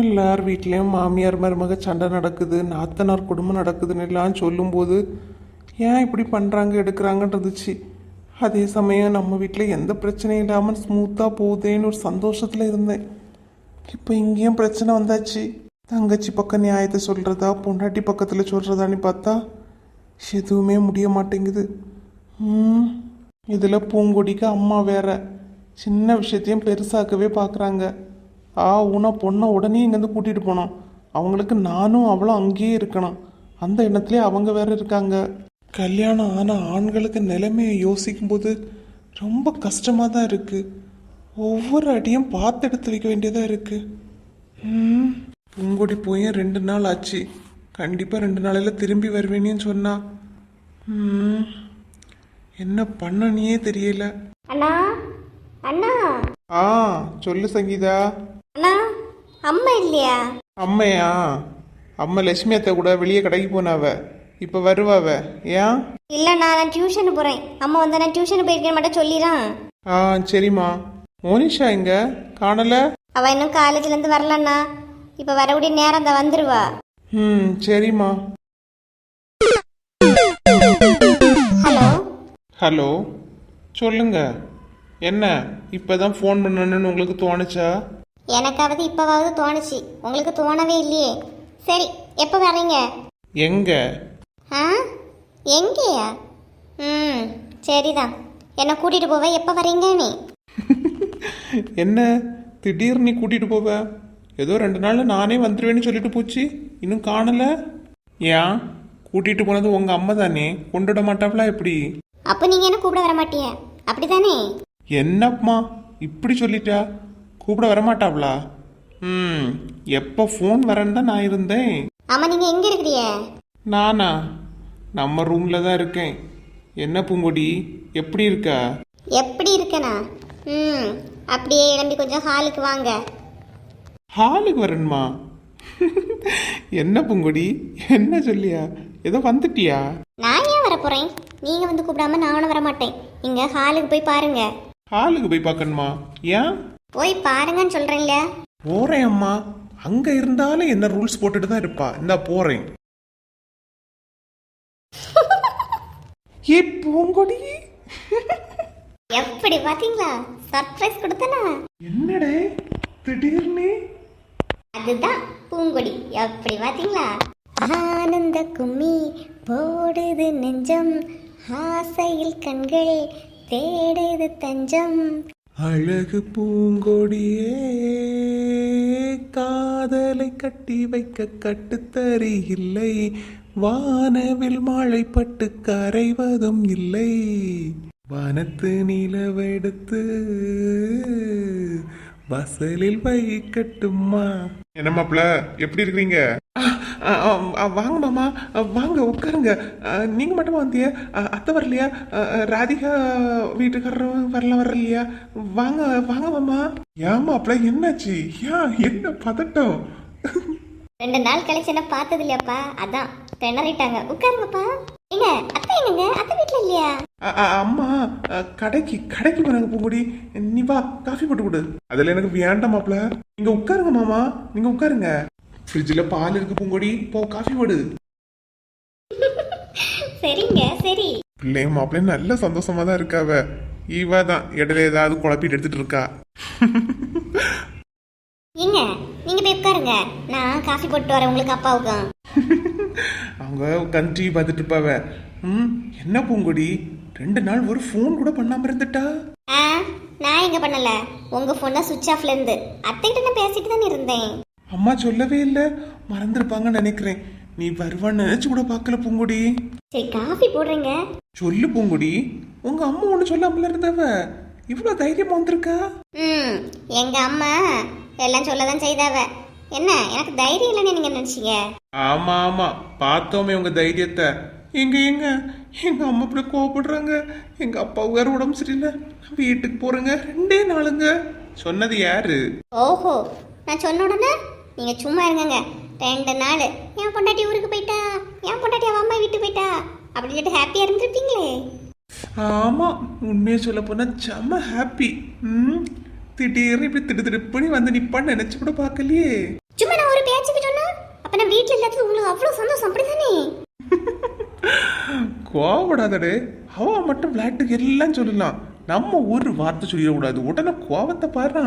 எல்லார் வீட்லேயும் மாமியார் மருமக சண்டை நடக்குது நாத்தனார் குடும்பம் நடக்குதுன்னு எல்லாம் சொல்லும்போது ஏன் இப்படி பண்ணுறாங்க எடுக்கிறாங்கன்றதுச்சு. அதே சமயம் நம்ம வீட்டில் எந்த பிரச்சனையும் இல்லாமல் ஸ்மூத்தாக போகுதேன்னு ஒரு சந்தோஷத்தில் இருந்தேன். இப்போ இங்கேயும் பிரச்சனை வந்தாச்சு. தங்கச்சி பக்கம் நியாயத்தை சொல்கிறதா பொண்டாட்டி பக்கத்தில் சொல்கிறதான்னு பார்த்தா எதுவுமே முடிய மாட்டேங்குது. இதில் பூங்கொடிக்கு அம்மா வேற. சின்ன விஷயத்தையும் பெருசாக்கவே பார்க்குறாங்க ஆ உன பொண்ணை உடனே இங்கேருந்து கூட்டிகிட்டு போனோம் அவங்களுக்கு நானும் அவளும் அங்கேயே இருக்கணும். அந்த எண்ணத்துலேயே அவங்க வேற இருக்காங்க. கல்யாணம் ஆன ஆண்களுக்கு நிலைமையை யோசிக்கும்போது ரொம்ப கஷ்டமாக தான் இருக்குது ஒவ்வொரு அடியும் பார்த்து எடுத்து வைக்க வேண்டியதாக இருக்குது ம். பூங்கொடி போய் ரெண்டு நாள் ஆச்சு. கண்டிப்பாக ரெண்டு நாளையில் திரும்பி வருவேன்னு சொன்னா. ம். என்ன பண்ணனியே தெரியல. அண்ணா அண்ணா. ஆ சொல்லு சங்கீதா. அண்ணா அம்மா இல்லையா? அம்மையா? அம்மா லட்சுமி அத்தை கூட வெளியே கடைக்கு போனாவ. இப்போ வருவாவ? ஏன்? இல்லைண்ணா நான் டியூஷனு போகிறேன் அம்மா வந்தா நான் டியூஷனு போயிருக்கேன் மட்டும் சொல்லிடான் ஆ சரிம்மா. மோனிஷா எங்க? காணல? அவள் இன்னும் காலேஜ்லேருந்து வரலண்ணா. இப்போ வரக்கூடிய நேரம் தான் வந்துருவா. ம் சரிம்மா. ஹலோ? ஹலோ சொல்லுங்க. என்ன? இப்பதான் ஃபோன் பண்ணணும்னு உங்களுக்கு தோணுச்சா? எனக்காவது இப்போவாவது தோணுச்சு. உங்களுக்கு தோணவே இல்லையே. சரி எப்போ வர்றீங்க? எங்க? ஆ? எங்கேயா? ம் சரிதான். என்னை கூட்டிகிட்டு போவேன் எப்போ வர்றீங்க நீ? என்ன? திடீர்னு நீ கூட்டிட்டு போவ? ஏதோ ரெண்டு நாள்ல நானே வந்துடுவேன்னு சொல்லிட்டு போச்சு. இன்னும் காணல? ஏன்? கூட்டிட்டு போனது உங்க அம்மா தானே. கொண்டுட மாட்டாங்களா எப்படி? அப்போ நீங்கள் என்ன கூப்பிட வர மாட்டீங்க அப்படிதானே என்னம்மா? இப்படி சொல்லிட்டா? கூப்பிட வரமாட்டாவளா ம் எப்போ ஃபோன் வரேன்னு தான் நான் இருந்தேன். ஆமாம் நீங்கள் எங்கே இருக்கிறீங்க? நானா? நம்ம ரூம்ல தான் இருக்கேன். என்ன பூங்கொடி? எப்படி இருக்கா? எப்படி இருக்கனா? ம் அப்படியே கிளம்பி கொஞ்சம் ஹாலுக்கு வாங்க. ஹாலுக்கு வரணுமா? என்ன பூங்கொடி? என்ன சொல்லியா? ஏதோ வந்துட்டியா? நான் ஏன் வர போகிறேன் நீங்கள் வந்து கூப்பிடாம நானும் வர மாட்டேன் நீங்கள் ஹாலுக்கு போய் பாருங்க. ஹாலுக்கு போய் பார்க்கணுமா? ஏன்? போய் பாருங்கன்னு சொல்கிறேன்ல போறேன் அம்மா. அங்க இருந்தாலும் என்ன ரூல்ஸ் போட்டுட்டு தான் இருப்பா. இந்தா போறேன். ஏ பூங்கொடி. எப்படி பார்த்தீங்களா சர்ப்ரைஸ் கொடுத்தனா? என்னடே? திடீர்னு? அதுதான் பூங்கொடி. எப்படி பார்த்தீங்களா ஆனந்த கும்மி போடுது நெஞ்சம். ஆசையில் கண்கள் தேடுது தஞ்சம். அழகு பூங்கொடியே காதலை கட்டி வைக்க கட்டுத்தறி இல்லை வானவில் மழை பட்டு கரைவதும் இல்லை. வனத்து நிலவெடுத்து வசலில் வைக்கட்டுமா என்ன மாப்பிள எப்படி இருக்கிறீங்க? வாங்க மாமா வாங்க உட்காருங்க. நீங்க மட்டும் வந்திய? அத்தை வரலையா? ராதிகா வீட்டுக்காரரும் வரல வரலையா? வாங்க வாங்க மாமா. ஏன் மாப்பிள என்னாச்சு? ஏன் என்ன பதட்டம்? ரெண்டு நாள் கழிச்சு என்ன பார்த்தது இல்லையாப்பா அதான் திணறிட்டாங்க. உட்காருங்கப்பா. ஏங்க அத்தை என்னங்க? அத்தை வீட்டில் இல்லையா? அம்மா கடைக்கு கடைக்கு போனாங்க பூங்குடி நீ வா காஃபி போட்டு கொடு. அதுல எனக்கு வேண்டாம் மாப்ள நீங்க உட்காருங்க மாமா. நீங்க உட்காருங்க. ஃப்ரிட்ஜில் பால் இருக்கு பூங்கொடி போ காஃபி போடு. சரிங்க சரி. பிள்ளையும் மாப்பிள்ளையும் நல்ல சந்தோஷமா தான் இருக்காவ இவ தான் இடையில ஏதாவது குழப்பிட்டு எடுத்துட்டு இருக்கா. ஏங்க நீங்க போய் உட்காருங்க. நான் காஃபி போட்டு வரேன் உங்களுக்கு அப்பாவுக்கும். அவங்க உட்காந்து டிவி பார்த்துட்டு இருப்பாவ. ம் என்ன பூங்கொடி? ரெண்டு நாள் ஒரு ஃபோன் கூட பண்ணாம இருந்துட்டா? ஆ நான் எங்க பண்ணல? உங்க ஃபோன் தான் சுவிட்ச் ஆஃப்ல இருந்து. அத்தைகிட்ட நான் பேசிட்டு தானே இருந்தேன். அம்மா சொல்லவே இல்லை. மறந்துருப்பாங்கன்னு நினைக்கிறேன். நீ வருவான்னு நினைச்சு கூட பார்க்கல பூங்கொடி. சரி காஃபி போடுறேங்க. சொல்லு பூங்குடி. உங்க அம்மா ஒண்ணு சொல்லாமல இருந்தவ. இவ்வளவு தைரியமா வந்திருக்கா? ம் எங்க அம்மா எல்லாம் சொல்லதான் செய்தாவ. என்ன எனக்கு தைரியம் இல்லைன்னு நீங்க நினைச்சீங்க? ஆமா ஆமா. பார்த்தோமே உங்க தைரியத்தை. எங்க எங்க? எங்க அம்மா இப்படி கோவப்படுறாங்க? எங்க அப்பா வேற உடம்பு சரியில்லை. வீட்டுக்கு போறேங்க. ரெண்டே நாளுங்க. சொன்னது யாரு? ஓஹோ நான் சொன்ன உடனே நீங்க சும்மா இருங்கங்க. ரெண்டு நாள். என் பொண்டாட்டி ஊருக்கு போயிட்டா? என் பொண்டாட்டி அவ அம்மா வீட்டுக்கு போயிட்டா? அப்படின்னு சொல்லிட்டு ஹாப்பியா இருந்திருப்பீங்களே. ஆமா உண்மையை சொல்ல போனா செம்ம ஹாப்பி ம். திடீர்னு இப்படி திடு திடுப்புன்னு வந்து நிப்பான்னு நினைச்சு கூட பார்க்கலையே. சும்மா நான் ஒரு பேச்சுக்கு சொன்னா? அப்ப நான் வீட்ல இல்லாதது உங்களுக்கு அவ்வளவு சந்தோஷம் அப்படிதானே கோவப்படாதடே. அவ மட்டும் விளையாட்டுக்கு எல்லாம் சொல்லலாம். நம்ம ஒரு வார்த்தை சொல்லிடக்கூடாது. உடனே கோவத்தை பாரு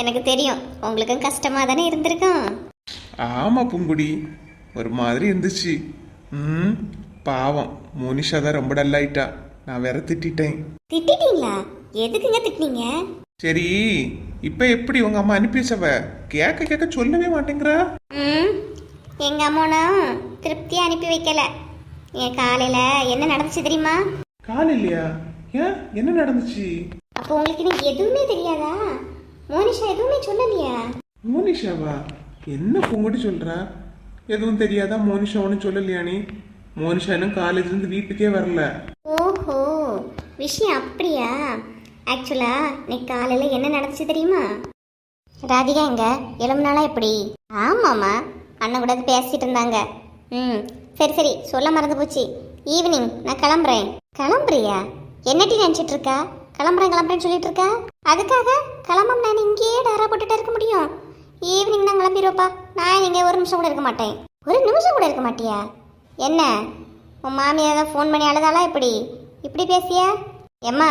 எனக்கு தெரியும். உங்களுக்கும் கஷ்டமா தானே இருந்திருக்கும். ஆமா பூங்குடி. ஒரு மாதிரி இருந்துச்சு. ம் பாவம். மோனிஷா தான் ரொம்ப டல்லாயிட்டா நான் வேற திட்டிட்டேன். திட்டிட்டீங்களா? எதுக்குங்க திட்டினீங்க? சரி இப்ப எப்படி உங்க அம்மா அனுப்பி வச்சவ கேட்க கேட்க சொல்லவே மாட்டேங்கிறா. ம் எங்க அம்மானும் திருப்தியா அனுப்பி வைக்கல. என் காலையில என்ன நடந்துச்சு தெரியுமா? கால் இல்லையா ஏன்? என்ன நடந்துச்சு? அப்போ உங்களுக்கு இன்னைக்கு எதுவுமே தெரியாதா? மோனிஷா எதுவுமே சொல்லலையா? மோனிஷாவா? என்ன பூங்குடி சொல்றா? எதுவும் தெரியாதா மோனிஷா ஒன்றும் சொல்லலையா நீ? மோனிஷா இன்னும் காலேஜ்ல இருந்து வீட்டுக்கே வரல. ஓஹோ விஷயம் அப்படியா? ஆக்சுவலா இன்னைக்கு காலையில என்ன நடந்துச்சு தெரியுமா? ராதிகா எங்க? எழும்புனாலா எப்படி? ஆமாம்மா. அண்ணன் கூட பேசிட்டு இருந்தாங்க. ம் சரி சரி. சொல்ல மறந்து போச்சு. ஈவினிங் நான் கிளம்புறேன். கிளம்புறியா? என்னட்டி நினச்சிட்டு இருக்கா? கிளம்புறேன் கிளம்புறேன்னு சொல்லிட்டு இருக்கா? அதுக்காக கிளம்பம் நான் இங்கேயே டேரா போட்டுட்டு இருக்க முடியும். ஈவினிங் நான் கிளம்பிடுவோப்பா நான் இங்கே ஒரு நிமிஷம் கூட இருக்க மாட்டேன். ஒரு நிமிஷம் கூட இருக்க மாட்டியா? என்ன? உன் மாமியார் தான் ஃபோன் பண்ணி அழுதாளா இப்படி இப்படி பேசியா? ஏம்மா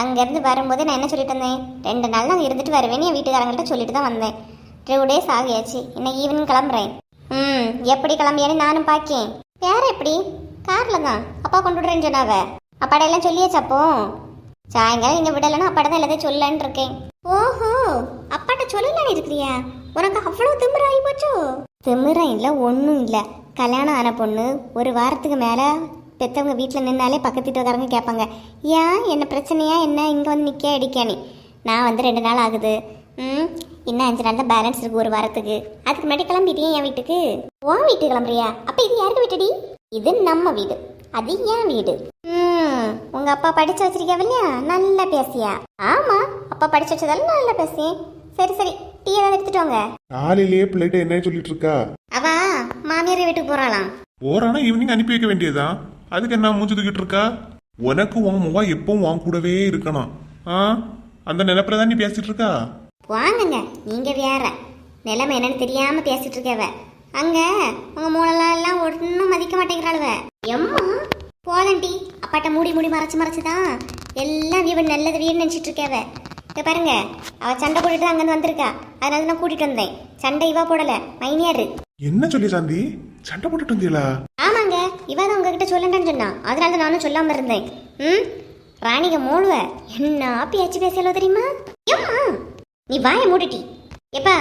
அங்கேருந்து வரும்போது நான் என்ன சொல்லிட்டு வந்தேன்? ரெண்டு நாள் நான் இருந்துட்டு வருவேன்னு என் வீட்டுக்காரங்கள்ட்ட சொல்லிட்டு தான் வந்தேன். Two days ஆகியாச்சு. இன்னைக்கு ஈவினிங் கிளம்புறேன். ம் எப்படி கிளம்பியான்னு நானும் பார்க்கேன் வேற எப்படி? காரில் தான். அப்பா கொண்டு விடுறேன்னு சொன்னாவ. அப்பாடையெல்லாம் சொல்லியாச்சப்போ அப்போ? சாயங்காலம் இங்கே விடலைன்னா அப்பாட்ட தான் எல்லாத்தையும் சொல்லலான்னு இருக்கேன். ஓஹோ அப்பாட்ட சொல்லலான்னு இருக்கிறியா? உனக்கு அவ்வளோ திமிர ஆகி போச்சோ? திமிரம் இல்லை ஒன்றும் இல்லை. கல்யாணம் ஆன பொண்ணு ஒரு வாரத்துக்கு மேலே பெற்றவங்க வீட்டில் நின்னாலே பக்கத்து வீட்டுக்காரங்க கேட்பாங்க ஏன் என்ன பிரச்சனையா? என்ன? இங்கே வந்து நிற்க அடிக்கானே நான் வந்து ரெண்டு நாள் ஆகுது. ம் இன்னும் அஞ்சு நாள் தான் பேலன்ஸ் இருக்கு ஒரு வாரத்துக்கு. அதுக்கு முன்னாடி கிளம்பிட்டியே என் வீட்டுக்கு? உன் வீட்டுக்கு கிளம்புறியா? அப்போ இது யாருக்கு வீட்டுடி இது நம்ம வீடு. அது என் வீடு. ம் உங்க அப்பா படிச்சு வச்சிருக்கா இல்லையா நல்லா பேசியா ஆமா அப்பா படிச்சு வச்சதால நல்லா பேசியேன் சரி சரி டீ ஏதாவது எடுத்துட்டு வாங்க. காலையிலேயே பிள்ளைகிட்ட என்ன சொல்லிட்டு இருக்கா? அவ மாமியார் வீட்டுக்கு போறாளாம். போறானா? ஈவினிங் அனுப்பி வைக்க வேண்டியதா அதுக்கு என்ன மூச்சு தூக்கிட்டு இருக்கா? உனக்கு உன் முகா எப்பவும் உன் கூடவே இருக்கணும். ஆ? அந்த நினைப்புல தான் நீ பேசிட்டு இருக்கா? வாங்குங்க. நீங்க வேற. நிலைமை என்னன்னு தெரியாம பேசிட்டு இருக்கவ. அங்க உங்க மூலெல்லாம் எல்லாம் ஒன்றும் மதிக்க மாட்டேங்கிறாளுவ. எம்மா? போலண்டி அப்பாட்ட மூடி மூடி மறைச்சு மறைச்சுதான் எல்லாம் இவன் நல்லது வீடு நினைச்சிட்டு இருக்கவ. இங்க பாருங்க. அவ சண்டை போட்டுட்டு அங்கிருந்து வந்திருக்கா. அதனால நான் கூட்டிட்டு வந்தேன். சண்டை இவா போடல. மைனியாரு. என்ன சொல்லி சாந்தி? சண்டை போட்டுட்டு வந்தீங்களா ஆமாங்க இவ தான் உங்ககிட்ட சொல்லண்டேன்னு சொன்னா. அதனால தான் நானும் சொல்லாம இருந்தேன். ம்? ராணிக மூழுவ என்ன பேச்சு பேசலோ தெரியுமா? ஏம்மா? நீ வாய மூடிட்டி. எப்பா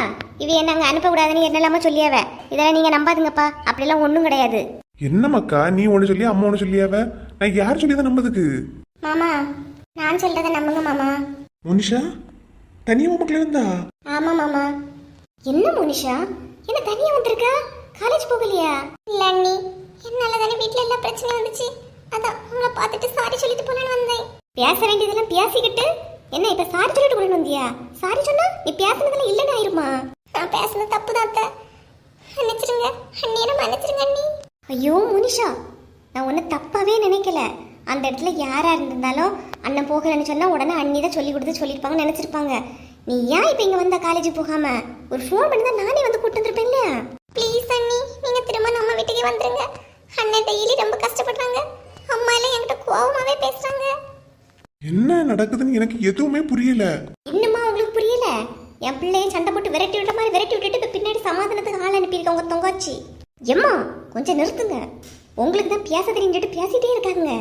இவ என்ன அங்க அனுப்ப கூடாதுன்னு என்னெல்லாம சொல்லியாவ. இதெல்லாம் நீங்க நம்பாதுங்கப்பா. அப்படிலாம் ஒண்ணும் கிடையாது. என்ன மக்கா நீ ஒண்ணு சொல்லி அம்மா ஒண்ணு சொல்லியாவ? நான் யார் சொல்லி தான் நம்பதுக்கு மாமா நான் சொல்றதை நம்புங்க மாமா. மோனிஷா தனியா மக்கள் இருந்தா? ஆமா மாமா. என்ன மோனிஷா? என்ன தனியா வந்திருக்கா? காலேஜ் போகலையா? இல்ல அண்ணி. என்னால தானே வீட்ல எல்லாம் பிரச்சனை வந்துச்சு. அதான் உங்களை பார்த்துட்டு சாரி சொல்லிட்டு போலான்னு வந்தேன். பேச வேண்டியதெல்லாம் பேசிக்கிட்டு? என்ன இப்ப சாரி சொல்லிட்டு போலான்னு வந்தியா? சாரி சொன்னா நீ பேசுனதுல இல்லைன்னு ஆயிருமா? நான் பேசுனது தப்பு தான் அத்தை. மன்னிச்சிருங்க. அண்ணியை மன்னிச்சிருங்க அண்ணி. ஐயோ மோனிஷா. நான் ஒன்றும் தப்பாவே நினைக்கல. அந்த இடத்துல யாரா இருந்திருந்தாலும் அண்ணன் போகலன்னு சொன்னா உடனே அண்ணி தான் சொல்லி கொடுத்து சொல்லியிருப்பாங்கன்னு நினைச்சிருப்பாங்க. நீ ஏன் இப்போ இங்க வந்த காலேஜ் போகாம? ஒரு ஃபோன் பண்ணி தான் நானே வந்து கூட்டு வந்திருப்பேன் இல்லையா ப்ளீஸ் அண்ணி நீங்க திரும்ப நம்ம வீட்டுக்கு வந்துருங்க. அண்ணன் டெய்லி ரொம்ப கஷ்டப்படுறாங்க. அம்மா எல்லாம் என்கிட்ட கோவமாவே பேசுறாங்க. என்ன நடக்குதுன்னு எனக்கு எதுவுமே புரியல. இன்னுமா உங்களுக்கு புரியல? என் பிள்ளைய சண்டை போட்டு விரட்டி விட்ட மாதிரி விரட்டி விட்டுட்டு இப்ப பின்னாடி சமாதானத்துக்கு ஆள் அனுப்பியிருக்க உங்க தொங்காச்சி. எம்மா கொஞ்சம் நிறுத்துங்க. உங்களுக்கு தான் பேச தெரிஞ்சுட்டு பேசிட்டே இருக்காங்க.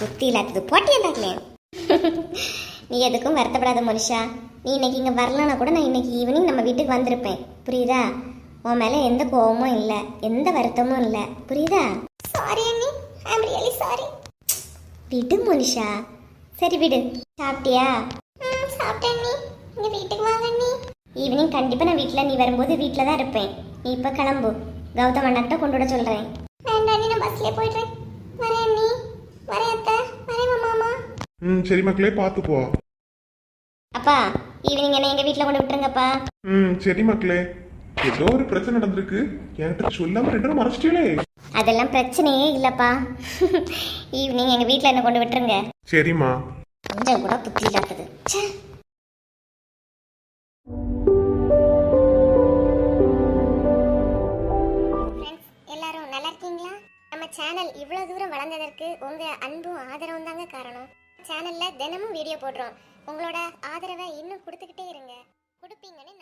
புத்தி இல்லாதது போட்டியதாங்களே நீ எதுக்கும் வருத்தப்படாத மனுஷா. நீ இன்னைக்கு இங்க வரலனா கூட நான் இன்னைக்கு ஈவினிங் நம்ம வீட்டுக்கு வந்திருப்பேன். புரியுதா? உன் மேல எந்த கோவமும் இல்ல எந்த வருத்தமும் இல்ல. புரியுதா? சாரி அண்ணி. ஐ அம் ரியலி சாரி விடு மனுஷா. சரி விடு. சாப்பிட்டியா? ம் சாப்பிட்டேன் நீ இங்க வீட்டுக்கு வாங்க நீ ஈவினிங் கண்டிப்பா நான் வீட்ல நீ வரும்போது வீட்ல தான் இருப்பேன். நீ இப்ப கிளம்பு. கௌதம் அண்ணாட்ட கொண்டு விட சொல்றேன். வேண்டாம் நீ நான் பஸ்லயே போயிடுறேன். வரேன் நீ வரேன் அத்தை. வரேன் மாமா. ம் சரி மக்களே பார்த்து போ அப்பா ஈவினிங் என்ன எங்க வீட்ல கொண்டு விட்டுருங்கப்பா. ம் சரி மக்களே. ஏதோ ஒரு பிரச்சனை நடந்திருக்கு. என்கிட்ட சொல்லாம ரெண்டு நேரம் மறைச்சிட்டீங்களே. அதெல்லாம் பிரச்சனையே இல்லப்பா. ஈவினிங் எங்க வீட்டுல என்ன கொண்டு விட்டுருங்க. சரிம்மா. கொஞ்சம் கூட புத்தி இல்லாதது. எல்லாரும் நல்லா இருக்கீங்களா? நம்ம சேனல் இவ்வளவு தூரம் வளர்ந்ததற்கு உங்க அன்பும் ஆதரவும் தாங்க காரணம். சேனல்ல தினமும் வீடியோ போடுறோம். உங்களோட ஆதரவை இன்னும் கொடுத்துக்கிட்டே இருங்க. கொடுப்பீங்கன்னு